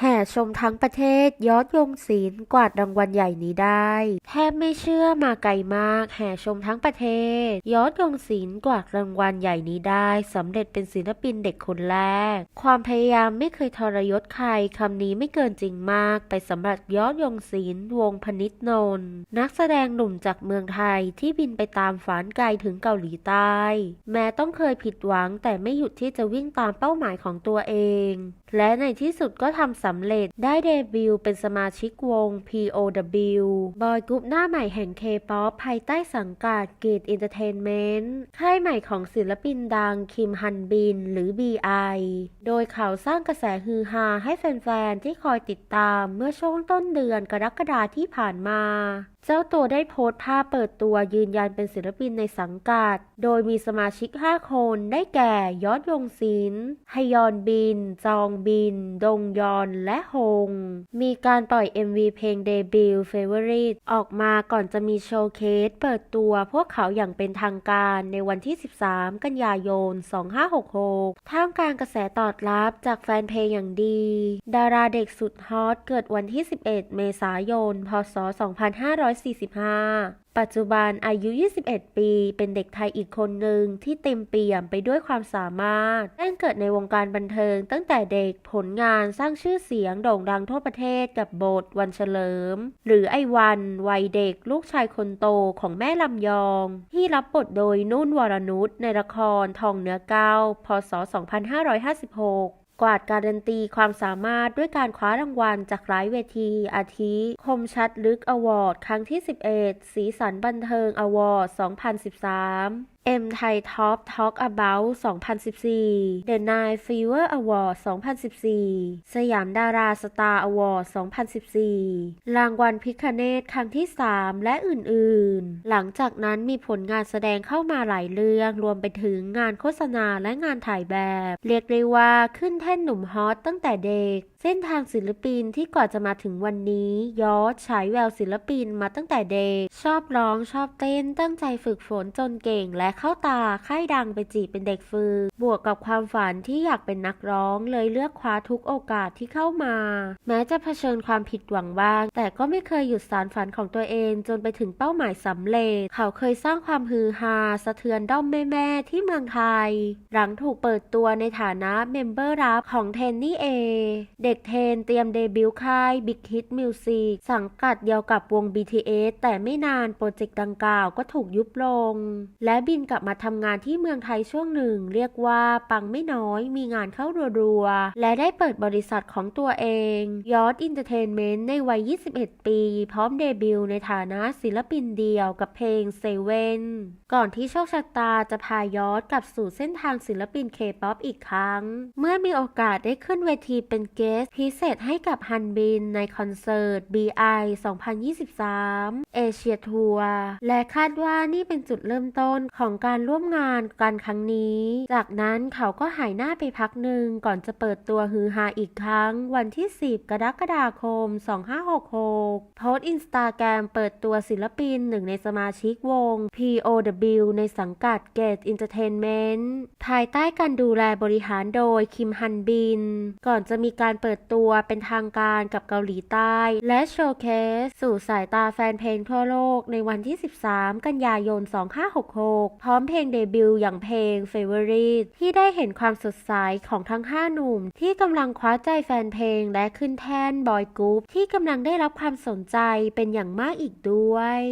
20%. แห่ชมทั้งประเทศยอดยงศิลป์กวาดรางวัลใหญ่นี้ได้ แทบไม่เชื่อมาไกลมาก แห่ชมทั้งประเทศ ยอดยงศิลป์กวาดรางวัลใหญ่นี้ได้สำเร็จเป็นศิลปินเด็กคนแรก ความพยายามไม่เคยทรยศใครคำนี้ไม่เกินจริงมาก ไปสำหรับยอดยงศิลป์วงพนิษนนท์นักแสดงหนุ่มจากเมืองไทยที่บินไปตามฝันไกลถึงเกาหลีใต้ แม้ต้องเคยผิดหวังแต่ไม่หยุดที่จะวิ่งตามเป้าหมายของตัวเอง และในที่สุดก็ทำสำเร็จได้เดบิวต์เป็นสมาชิกวง POW บอยกรุ๊ปหน้าใหม่แห่ง K-POP ภายใต้สังกัด Gate Entertainment ค่ายใหม่ของศิลปินดังคิมฮันบินหรือ BI โดยเขาสร้างกระแสฮือฮาให้แฟนๆ ที่คอยติดตามเมื่อช่วงต้นเดือนกรกฎาที่ผ่านมาเจ้าตัวได้โพสต์ภาพเปิดตัวยืนยันเป็นศิลปินในสังกัด โดยมีสมาชิก 5 คน ได้แก่ยอดยงศิลป์ฮยอนบิน จองบิน ดงยอนและฮง มีการปล่อย MV เพลงเดบิวต์ Favorite ออกมาก่อนจะมีโชว์เคสเปิดตัวพวกเขาอย่างเป็นทางการในวันที่ 13 กันยายน 2566 ท่ามกลางกระแสตอบรับจากแฟนเพลงอย่างดี ดาราเด็กสุดฮอตเกิดวันที่ 11 เมษายน พศ2545 ปัจจุบันอายุ 21 ปี เป็นเด็กไทยอีกคนหนึ่งที่เต็มเปี่ยมไปด้วยความสามารถแจ้งเกิดในวงการบันเทิง ตั้งแต่เด็กผลงานสร้างชื่อเสียงโด่งดังทั่วประเทศกับบทวันเฉลิม หรือไอวันวัยเด็กลูกชายคนโตของแม่ลำยอง ที่รับบทโดยนุ่นวรนุชในละครทองเนื้อเก้าพศ 2556 กวาดการันตีความสามารถด้วยการคว้ารางวัลจากหลายเวที อาทิ คมชัดลึกอวอร์ด ครั้งที่ 11 สีสันบันเทิงอวอร์ด 2013 M ไทยท็อปท็อก About 2014 The Nine Fever Award 2014 สยามดาราสตาร์อวอร์ด2014 รางวัลพิคเนตครั้งที่ 3 และอื่นๆ หลังจากนั้นมีผลงานแสดงเข้ามาหลายเรื่อง รวมไปถึงงานโฆษณาและงานถ่ายแบบ เรียกได้ว่าขึ้นแท่นหนุ่มฮอตตั้งแต่เด็กเส้นทางศิลปินที่กว่าจะมาถึงวันนี้ยอดฉายแววศิลปินมาตั้งแต่เด็ก ชอบร้องชอบเต้นตั้งใจฝึกฝนจนเก่งและเข้าตาค่ายดังไปจีบเป็นเด็กฝึก บวกกับความฝันที่อยากเป็นนักร้องเลยเลือกคว้าทุกโอกาสที่เข้ามา แม้จะเผชิญความผิดหวังบ้าง แต่ก็ไม่เคยหยุดสารฝันของตัวเองจนไปถึงเป้าหมายสำเร็จ เขาเคยสร้างความฮือฮาสะเทือนด้อมแม่ๆที่เมืองไทย หลังถูกเปิดตัวในฐานะเมมเบอร์รับของเทนนี่เอเด็กเทนเตรียมเดบิวต์ค่าย Big Hit Music สังกัดเดียวกับวง BTS แต่ไม่นานโปรเจกต์ดังกล่าวก็ถูกยุบลง และบินกลับมาทำงานที่เมืองไทยช่วงหนึ่ง เรียกว่าปังไม่น้อยมีงานเข้ารัวๆ และได้เปิดบริษัทของตัวเองยอดอินเตอร์เทนเมนต์ในวัย 21 ปี พร้อมเดบิวต์ในฐานะศิลปินเดียวกับเพลงเซเว่นก่อนที่โชคชะตาจะพายอดกลับสู่เส้นทางศิลปินเคป๊อปอีกครั้ง เมื่อมีโอกาสได้ขึ้นเวทีเป็นเกสพิเศษให้กับฮันบินในคอนเสิร์ต BI 2023เอเชียทัวร์และคาดว่านี่เป็นจุดเริ่มต้นของการร่วมงานกันครั้งนี้ จากนั้นเขาก็หายหน้าไปพักหนึ่งก่อนจะเปิดตัวฮือฮาอีกครั้ง วันที่ 10 กรกฎาคม 2566 โพสต์อินสตาแกรมเปิดตัวศิลปินหนึ่งในสมาชิกวง POW ในสังกัด Gate Entertainment ภายใต้การดูแลบริหารโดยคิมฮันบิน ก่อนจะมีการเปิดตัวเป็นทางการกับเกาหลีใต้ และโชว์เคส สู่สายตาแฟนเพลงทั่วโลกในวันที่ 13 กันยายน 2566 พร้อมเพลงเดบิวต์อย่างเพลง Favorite ที่ได้เห็นความสดใสของทั้ง 5 หนุ่ม ที่กำลังคว้าใจแฟนเพลงและขึ้นแท่นบอยกรุ๊ปที่กำลังได้รับความสนใจเป็นอย่างมากอีกด้วย